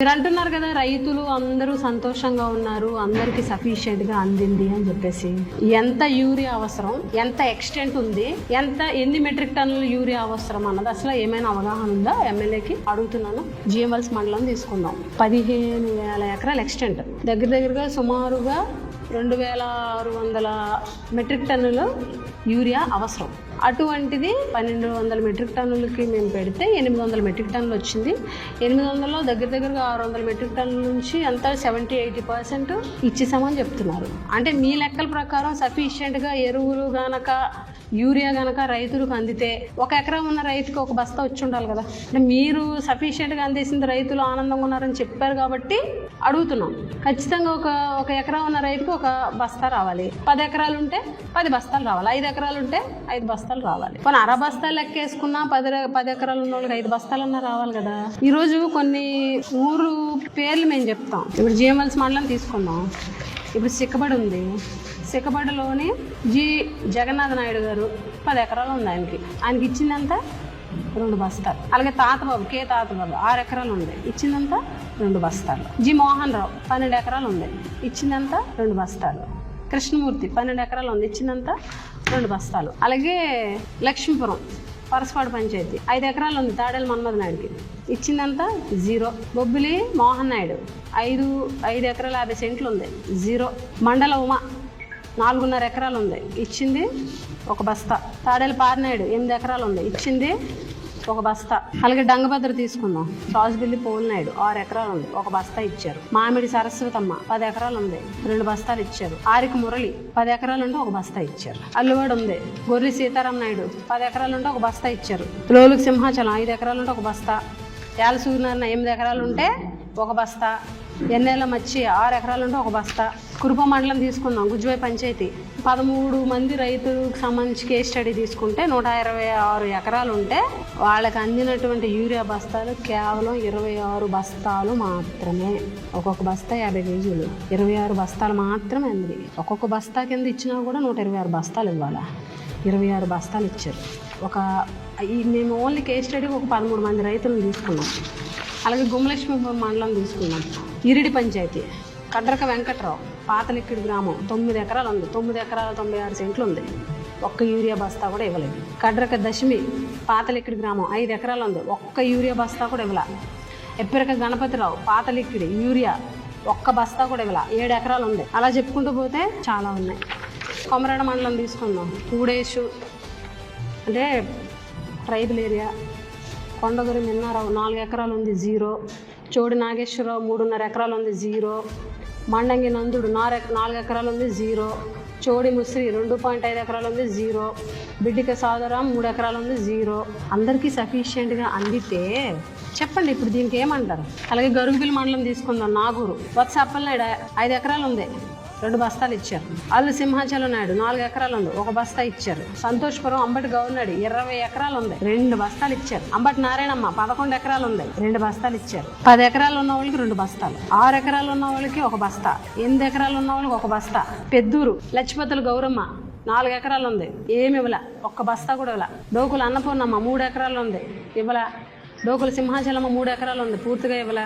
మీరు అంటున్నారు కదా రైతులు అందరూ సంతోషంగా ఉన్నారు అందరికి సఫిషియెంట్గా అందింది అని చెప్పేసి. ఎంత యూరియా అవసరం ఎంత ఎక్స్టెంట్ ఉంది ఎంత ఎన్ని మెట్రిక్ టన్నులు యూరియా అవసరం అన్నది అసలు ఏమైనా అవగాహన ఉందా? ఎమ్మెల్యేకి అడుగుతున్నాను. జిఎంఎల్స్ మండలం తీసుకుందాం. పదిహేను వేల ఎకరాల ఎక్స్టెంట్ దగ్గర దగ్గరగా సుమారుగా రెండు వేల ఆరు వందల మెట్రిక్ టన్నులు యూరియా అవసరం. అటువంటిది పన్నెండు వందల మెట్రిక్ టన్నులకి మేము పెడితే ఎనిమిది వందల మెట్రిక్ టన్నులు వచ్చింది. ఎనిమిది వందలలో దగ్గర దగ్గరగా ఆరు వందల మెట్రిక్ టన్నుల నుంచి అంతా సెవెంటీ ఎయిటీ పర్సెంట్ ఇచ్చేసామని చెప్తున్నారు. అంటే మీ లెక్కల ప్రకారం సఫిషియెంట్గా ఎరువులు గనక యూరియా గనక రైతులకు అందితే ఒక ఎకరం ఉన్న రైతుకి ఒక బస్తా వచ్చి ఉండాలి కదా. అంటే మీరు సఫిషియెంట్గా అందేసింది రైతులు ఆనందంగా ఉన్నారని చెప్పారు కాబట్టి అడుగుతున్నాం. ఖచ్చితంగా ఒక ఒక ఎకరం ఉన్న రైతుకు ఒక బస్తా రావాలి. పది ఎకరాలు ఉంటే పది బస్తాలు రావాలి. ఐదు ఎకరాలు ఉంటే ఐదు బస్తాలు రావాలి కొన్ని అర బస్తాలు లెక్కేసుకున్నా పది పది ఎకరాలు ఉన్న వాళ్ళకి ఐదు బస్తాలన్నా రావాలి కదా. ఈరోజు కొన్ని ఊరు పేర్లు మేము చెప్తాం. ఇప్పుడు జిఎంఎల్స్ మండలం తీసుకుందాం ఇప్పుడు సిక్కబడి ఉంది. సిక్కబడిలోని జి జగన్నాథ నాయుడు గారు పది ఎకరాలు ఉంది ఆయనకి. ఆయనకి ఇచ్చిందంతా రెండు బస్తాలు. అలాగే తాతబాబు కే తాతబాబు ఆరు ఎకరాలు ఉంది. ఇచ్చిందంతా రెండు బస్తాలు. జి మోహన్ రావు పన్నెండు ఎకరాలు ఉంది. ఇచ్చిందంతా రెండు బస్తాలు. కృష్ణమూర్తి పన్నెండు ఎకరాలు ఉంది. ఇచ్చిందంతా రెండు బస్తాలు. అలాగే లక్ష్మీపురం పరసపాడు పంచాయతీ. ఐదు ఎకరాలు ఉంది తాడేలు మన్మథ నాయుడికి. ఇచ్చిందంతా జీరో. బొబ్బిలి మోహన్ నాయుడు. ఐదు ఐదు ఎకరాల యాభై సెంట్లు ఉంది జీరో. మండల ఉమా నాలుగున్నర ఎకరాలు ఉంది. ఇచ్చింది ఒక బస్తా. తాడేలు పారినాయుడు ఎనిమిది ఎకరాలు ఉంది. ఇచ్చింది ఒక బస్తా. అలాగే డంగభద్ర తీసుకుందాం. రాజుబిల్లి పోలినాయుడు ఆరు ఎకరాలు ఉంది. ఒక బస్తా ఇచ్చారు. మామిడి సరస్వతమ్మ పది ఎకరాలు ఉంది. రెండు బస్తాలు ఇచ్చారు. ఆరికి మురళి పది ఎకరాలు ఉంటే ఒక బస్తా ఇచ్చారు. అల్లువాడు ఉంది. గొర్రె సీతారాం నాయుడు పది ఎకరాలు ఉంటే ఒక బస్తా ఇచ్చారు. లోలుకు సింహాచలం ఐదు ఎకరాలు ఉంటే ఒక బస్తా. యాల సూర్యనారాయణ ఎనిమిది ఎకరాలు ఉంటే ఒక బస్తా. ఎన్నేళ్ళ మచ్చి ఆరు ఎకరాలు ఉంటే ఒక బస్తా. కురుప మండలం తీసుకుందాం గుజ్జువై పంచాయతీ. పదమూడు మంది రైతులకు సంబంధించి కేస్ స్టడీ తీసుకుంటే నూట ఇరవై ఆరు ఎకరాలు ఉంటే వాళ్ళకి అందినటువంటి యూరియా బస్తాలు కేవలం ఇరవై ఆరు బస్తాలు మాత్రమే. ఒక్కొక్క బస్తా యాభై కేజీలు. ఇరవై ఆరు బస్తాలు మాత్రమే అంది. ఒక్కొక్క బస్తా కింద ఇచ్చినా కూడా నూట ఇరవై ఆరు బస్తాలు ఇవ్వాలా? ఇరవై ఆరు బస్తాలు ఇచ్చారు. ఒక ఈ మేము ఓన్లీ కేస్ స్టడీ ఒక పదమూడు మంది రైతులను తీసుకున్నాం. అలాగే గుమలక్ష్మి మండలం తీసుకున్నాం. ఇరిడి పంచాయతీ కడ్రక వెంకట్రావు పాతలిక్కిడి గ్రామం తొమ్మిది ఎకరాలు ఉంది. తొమ్మిది ఎకరాల తొంభై ఆరు సెంట్లు ఉంది. ఒక్క యూరియా బస్తా కూడా ఇవ్వలేదు. కడ్రక దశమి పాతలిక్కిడి గ్రామం ఐదు ఎకరాలు ఉంది. ఒక్క యూరియా బస్తా కూడా ఇవ్వలే. ఎప్పిరక గణపతిరావు పాతలిక్కిడి యూరియా ఒక్క బస్తా కూడా ఇవ్వలే. ఏడు ఎకరాలు ఉంది. అలా చెప్పుకుంటూ పోతే చాలా ఉన్నాయి. కొమరాడ మండలం తీసుకుందాం కూడేషు అంటే ట్రైబల్ ఏరియా. కొండగురి మిన్నారావు నాలుగు ఎకరాలు ఉంది జీరో. చోడి నాగేశ్వరరావు మూడున్నర ఎకరాలు ఉంది జీరో. మండంగి నందుడు నాలుగు నాలుగు ఎకరాలు ఉంది జీరో. చోడి ముసిరి రెండు పాయింట్ ఐదు ఎకరాలు ఉంది జీరో. బిడ్డిక సాదరాం మూడు ఎకరాలు ఉంది జీరో. అందరికీ సఫిషియెంట్గా అందితే చెప్పండి ఇప్పుడు దీనికి ఏమంటారు? అలాగే గరుగుబిల్ మండలం తీసుకుందాం నాగూరు. వత్స అప్పలనాయుడు ఐదు ఎకరాలు ఉంది. రెండు బస్తాలు ఇచ్చారు. అల్లు సింహాచలం నాయుడు నాలుగు ఎకరాలు ఉంది. ఒక బస్తా ఇచ్చారు. సంతోష్పురం అంబటి గౌరనాడు ఇరవై ఎకరాలు ఉంది. రెండు బస్తాలు ఇచ్చారు. అంబటి నారాయణమ్మ పదకొండు ఎకరాలు ఉంది. రెండు బస్తాలు ఇచ్చారు. పది ఎకరాలు ఉన్న వాళ్ళకి రెండు బస్తాలు. ఆరు ఎకరాలు ఉన్న వాళ్ళకి ఒక బస్తా. ఎనిమిది ఎకరాలు ఉన్న వాళ్ళకి ఒక బస్తా. పెద్దూరు లక్ష్మతులు గౌరమ్మ నాలుగు ఎకరాలు ఉంది. ఏమి ఇవ్వలా? ఒక్క బస్తా కూడా ఇవ్వలా. డోకులు అన్నపూర్ణమ్మ మూడు ఎకరాలు ఉంది. ఇవ్వలా? డోకుల సింహాచలమ్మ మూడు ఎకరాలు ఉంది పూర్తిగా ఇవ్వలే.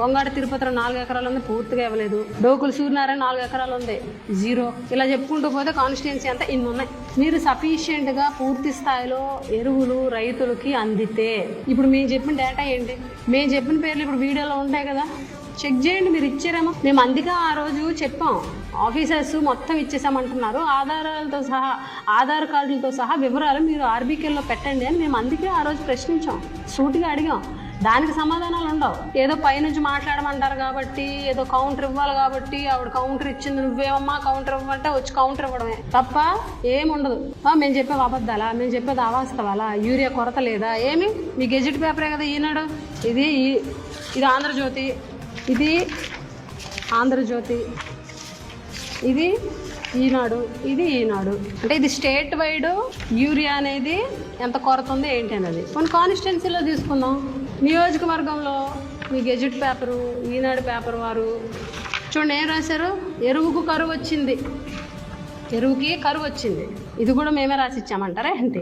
వంగాడ తిరుపతిలో నాలుగు ఎకరాలు ఉంది పూర్తిగా ఇవ్వలేదు. డోకుల సూర్యనారాయణ నాలుగు ఎకరాలు ఉంది జీరో. ఇలా చెప్పుకుంటూ పోతే కాన్స్టిట్యున్సీ అంతా ఇన్ని ఉన్నాయి. మీరు సఫిషియెంట్గా పూర్తి స్థాయిలో ఎరువులు రైతులకి అందితే ఇప్పుడు మేము చెప్పిన డేటా ఏంటి? మేము చెప్పిన పేర్లు ఇప్పుడు వీడియోలో ఉంటాయి కదా. చెక్ చేయండి మీరు ఇచ్చారేమో. మేము అందుకే ఆ రోజు చెప్పాం. ఆఫీసర్స్ మొత్తం ఇచ్చేసామంటున్నారు. ఆధారాలతో సహా ఆధార్ కార్డులతో సహా వివరాలు మీరు ఆర్బీకేలో పెట్టండి అని మేము అందుకే ఆ రోజు ప్రశ్నించాం. సూటిగా అడిగాం. దానికి సమాధానాలు ఉండవు. ఏదో పైనుంచి మాట్లాడమంటారు కాబట్టి ఏదో కౌంటర్ ఇవ్వాలి కాబట్టి ఆవిడ కౌంటర్ ఇచ్చింది నువ్వేమమ్మా కౌంటర్ ఇవ్వమంటే వచ్చి కౌంటర్ ఇవ్వడమే. తప్ప ఏముండదు ఆ, మేము చెప్పేది అబద్ధాలా? మేము చెప్పేది అవాస్తవాలా? యూరియా కొరత లేదా? ఏమి? మీ గెజెట్ పేపరే కదా ఈనాడు. ఇది ఈ- ఇది ఆంధ్రజ్యోతి. ఇది ఆంధ్రజ్యోతి. ఇది ఈనాడు ఇది ఈనాడు. అంటే ఇది స్టేట్ వైడ్ యూరియా అనేది ఎంత కొరత ఉంది ఏంటి అనేది. మన కాన్స్టిట్యున్సీలో తీసుకుందాం. నియోజకవర్గంలో మీ గెజెట్ పేపరు ఈనాడు పేపర్ వారు చూడండి ఏం రాశారు? ఎరువుకు కరువు వచ్చింది. ఎరువుకి కరువు వచ్చింది. ఇది కూడా మేమే రాసి ఇచ్చామంటారా ఏంటి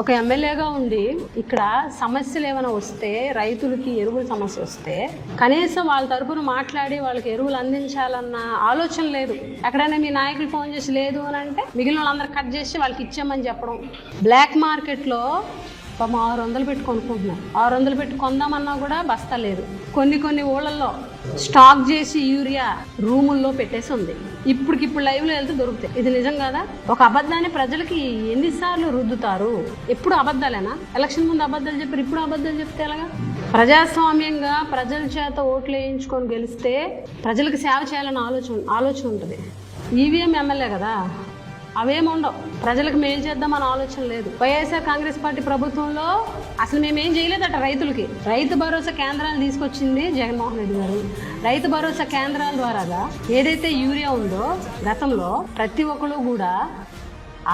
ఒక ఎమ్మెల్యేగా ఉండి ఇక్కడ సమస్యలు ఏమైనా వస్తే రైతులకి ఎరువుల సమస్య వస్తే కనీసం వాళ్ళ తరపున మాట్లాడి వాళ్ళకి ఎరువులు అందించాలన్న ఆలోచన లేదు. ఎక్కడైనా మీ నాయకులు ఫోన్ చేసి లేదు అని అంటే మిగిలిన వాళ్ళందరూ కట్ చేసి వాళ్ళకి ఇచ్చామని చెప్పడం. బ్లాక్ మార్కెట్లో పాపం ఆరు వందలు పెట్టి కొనుక్కుంటున్నారు ఆరు వందలు పెట్టి కొందామన్నా కూడా బస్తా లేదు. కొన్ని కొన్ని ఊళ్ళల్లో స్టాక్ చేసి యూరియా రూముల్లో పెట్టేసి ఉంది. ఇప్పటికిప్పుడు లైవ్లో వెళ్తే దొరుకుతాయి. ఇది నిజం కదా? ఒక అబద్ధాన్ని ప్రజలకి ఎన్నిసార్లు రుద్దుతారు? ఎప్పుడు అబద్ధాలేనా? ఎలక్షన్ ముందు అబద్ధాలు చెప్పారు ఇప్పుడు అబద్ధాలు చెప్తే ఎలాగా? ప్రజాస్వామ్యంగా ప్రజల చేత ఓట్లు వేయించుకొని గెలిస్తే ప్రజలకు సేవ చేయాలని ఆలోచన ఆలోచన ఉంటుంది. ఈవీఎం ఎమ్మెల్యే కదా? అవేమి ఉండవు. ప్రజలకు మేలు చేద్దాం అనే ఆలోచన లేదు. వైఎస్ఆర్ కాంగ్రెస్ పార్టీ ప్రభుత్వంలో అసలు మేము ఏం చేయలేదట రైతులకి. రైతు భరోసా కేంద్రాలు తీసుకొచ్చింది జగన్మోహన్ రెడ్డి గారు. రైతు భరోసా కేంద్రాల ద్వారాగా ఏదైతే యూరియా ఉందో గతంలో ప్రతి ఒక్కరు కూడా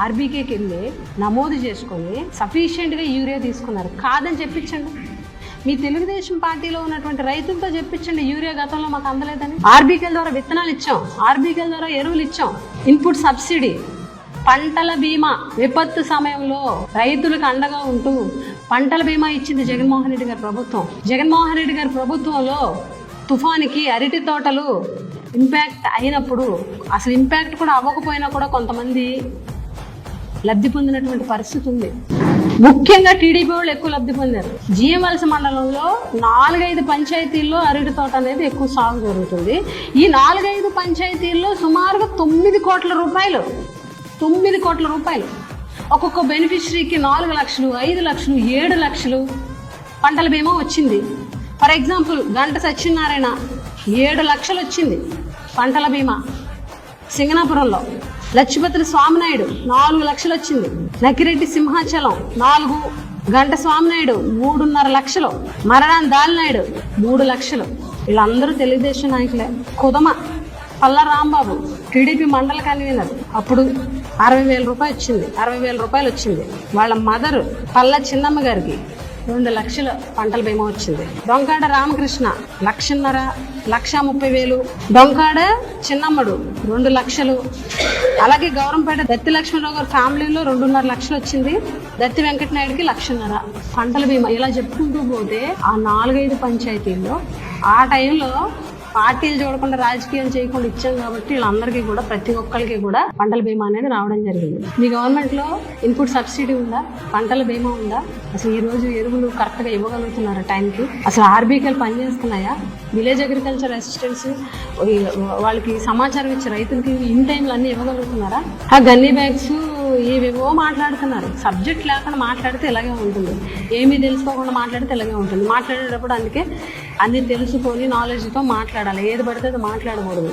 ఆర్బీకేకి వెళ్ళి నమోదు చేసుకొని సఫిషియెంట్గా యూరియా తీసుకున్నారు. కాదని చెప్పించండి. మీ తెలుగుదేశం పార్టీలో ఉన్నటువంటి రైతులతో చెప్పించండి యూరియా గతంలో మాకు అందలేదని. ఆర్బీకేల ద్వారా విత్తనాలు ఇచ్చాం. ఆర్బీకేల ద్వారా ఎరువులు ఇచ్చాం. Input subsidy. పంటల బీమా విపత్తు సమయంలో రైతులకు అండగా ఉంటూ పంటల బీమా ఇచ్చింది జగన్మోహన్ రెడ్డి గారి ప్రభుత్వం. జగన్మోహన్ రెడ్డి గారి ప్రభుత్వంలో తుఫానికి అరటి తోటలు ఇంపాక్ట్ అయినప్పుడు అసలు ఇంపాక్ట్ కూడా అవ్వకపోయినా కూడా కొంతమంది లబ్ధి పొందినటువంటి పరిస్థితి ఉంది. ముఖ్యంగా టీడీపీ వాళ్ళు ఎక్కువ లబ్ధి పొందారు. జిఎంఎల్సీ మండలంలో నాలుగైదు పంచాయతీల్లో అరటి తోట అనేది ఎక్కువ సాగు జరుగుతుంది. ఈ నాలుగైదు పంచాయతీల్లో సుమారుగా తొమ్మిది కోట్ల రూపాయలు తొమ్మిది కోట్ల రూపాయలు. ఒక్కొక్క బెనిఫిషరీకి నాలుగు లక్షలు ఐదు లక్షలు ఏడు లక్షలు పంటల బీమా వచ్చింది. ఫర్ ఎగ్జాంపుల్ గంట సత్యనారాయణ ఏడు లక్షలు వచ్చింది పంటల బీమా. సింగనాపురంలో లక్ష్మీపతి స్వామినాయుడు నాలుగు లక్షలు వచ్చింది. నకిరెడ్డి సింహాచలం నాలుగు గంట స్వామినాయుడు మూడున్నర లక్షలు. మరణాన్ దాలినాయుడు మూడు లక్షలు. వీళ్ళందరూ తెలుగుదేశం నాయకులే. కుదమ పల్ల రాంబాబు టీడీపీ మండల కన్వీనర్. అప్పుడు అరవై వేల రూపాయలు వచ్చింది. అరవై వేల రూపాయలు వచ్చింది. వాళ్ళ మదరు పల్ల చిన్నమ్మ గారికి రెండు లక్షల పంటల బీమా వచ్చింది. డొంకాడ రామకృష్ణ లక్షన్నర లక్ష ముప్పై వేలు. డొంకాడ చిన్నమ్మడు రెండు లక్షలు. అలాగే గౌరంపేట దత్తి లక్ష్మీరావు గారి ఫ్యామిలీలో రెండున్నర లక్షలు వచ్చింది. దత్తి వెంకటనాయుడికి లక్షన్నర పంటల బీమా. ఇలా చెప్పుకుంటూ పోతే ఆ నాలుగైదు పంచాయతీల్లో ఆ టైంలో పార్టీలు చూడకుండా రాజకీయం చేయకుండా ఇచ్చాం కాబట్టి వీళ్ళందరికీ కూడా ప్రతి ఒక్కరికి కూడా పంటల బీమా అనేది రావడం జరిగింది. మీ గవర్నమెంట్లో ఇన్పుట్ సబ్సిడీ ఉందా? పంటల బీమా ఉందా? అసలు ఈ రోజు ఎరువులు కరెక్ట్గా ఇవ్వగలుగుతున్నారు టైంకి అసలు ఆర్బీకేలు పనిచేస్తున్నాయా? విలేజ్ అగ్రికల్చర్ అసిస్టెంట్స్ వాళ్ళకి సమాచారం ఇచ్చే రైతులకి ఇన్ టైంలో అన్ని ఇవ్వగలుగుతున్నారా? ఆ గన్నీ బ్యాగ్స్ ఏవేవో మాట్లాడుతున్నారు. సబ్జెక్ట్ లేకుండా మాట్లాడితే ఇలాగే ఉంటుంది. ఏమీ తెలుసుకోకుండా మాట్లాడితే ఇలాగే ఉంటుంది. మాట్లాడేటప్పుడు అందుకే అన్ని తెలుసుకొని నాలెడ్జ్తో మాట్లాడాలి. ఏది పడితే అది మాట్లాడకూడదు.